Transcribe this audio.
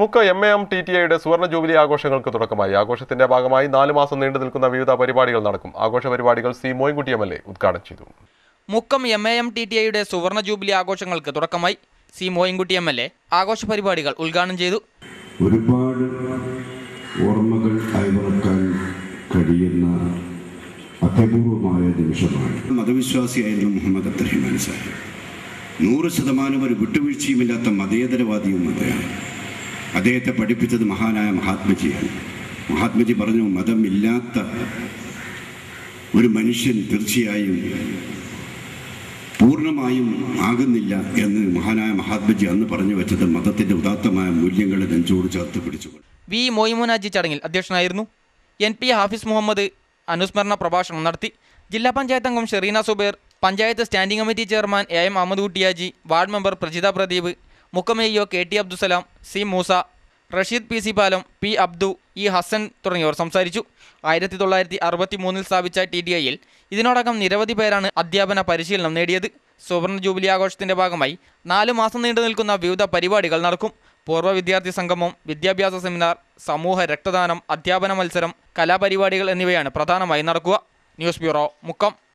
മുക്ക M A M T T ഐയുടെ സുവർണ ജൂബിലി ആഘോഷങ്ങൾക്ക് തുടക്കമായി. ആഘോഷത്തിന്റെ ഭാഗമായി നാലു മാസം നീണ്ടു നിൽക്കുന്ന വിവിധ പരിപാടികൾ നടക്കും. ആഘോഷ പരിപാടികൾ C Moyinkutty M L A ഉദ്ഘാടനം ചെയ്തു. Mukkam M A M T T ഐയുടെ സുവർണ ജൂബിലി ആഘോഷങ്ങൾക്ക് തുടക്കമായി C Moyinkutty M L A ആഘോഷ പരിപാടികൾ ഉദ്ഘാടനം ചെയ്തു. ഒരുപാട് ഓർമ്മകൾ അയവിറക്കാൻ കഴിയുന്ന അത്യപൂർവമായ നിമിഷമാണ്. മതവിശ്വാസിയായിരുന്നു മുഹമ്മദ് അബ്ദുറഹിമാൻ സാഹിബ്. നൂറ് ശതമാനം ഒരു വിട്ടുവീഴ്ചയുമില്ലാത്ത മതേതരവാദിയും അദ്ദേഹം. അദ്ദേഹത്തെ പഠിപ്പിച്ചത് മഹാനായ മഹാത്മജിയാണ്. മഹാത്മജി പറഞ്ഞു മതമില്ലാത്ത ഒരു മനുഷ്യൻ തീർച്ചയായും പൂർണമായും ആകുന്നില്ല എന്ന് മഹാനായ മഹാത്മജി അന്ന് പറഞ്ഞു വെച്ചത് മതത്തിന്റെ ഉദാത്തമായ മൂല്യങ്ങളെ നെഞ്ചോട് ചേർത്ത് പിടിച്ചു വി മോയിമുനാജി ചടങ്ങിൽ അധ്യക്ഷനായിരുന്നു. എൻ പി ഹാഫിസ് മുഹമ്മദ് അനുസ്മരണ പ്രഭാഷണം നടത്തി. ജില്ലാ പഞ്ചായത്ത് അംഗം Shereena Subair panchayat standing committee chairman A M Ahmed Kuttihaji ward member Prajitha Pradeep മുക്കമേയോ K T Abdussalam C Moosa Rasheed P C പാലം പി അബ്ദു ഇ ഹസൻ തുടങ്ങിയവർ സംസാരിച്ചു. ആയിരത്തി തൊള്ളായിരത്തി അറുപത്തി മൂന്നിൽ സ്ഥാപിച്ച ടി ഡി ഐയിൽ ഇതിനോടകം നിരവധി പേരാണ് അധ്യാപന പരിശീലനം നേടിയത്. സുവർണ ജൂബിലി ആഘോഷത്തിന്റെ ഭാഗമായി നാല് മാസം നീണ്ടു നിൽക്കുന്ന വിവിധ പരിപാടികൾ നടക്കും. പൂർവ വിദ്യാർത്ഥി സംഗമം വിദ്യാഭ്യാസ സെമിനാർ സമൂഹ രക്തദാനം അധ്യാപന മത്സരം കലാപരിപാടികൾ എന്നിവയാണ് പ്രധാനമായി നടക്കുക. News bureau Mukkam.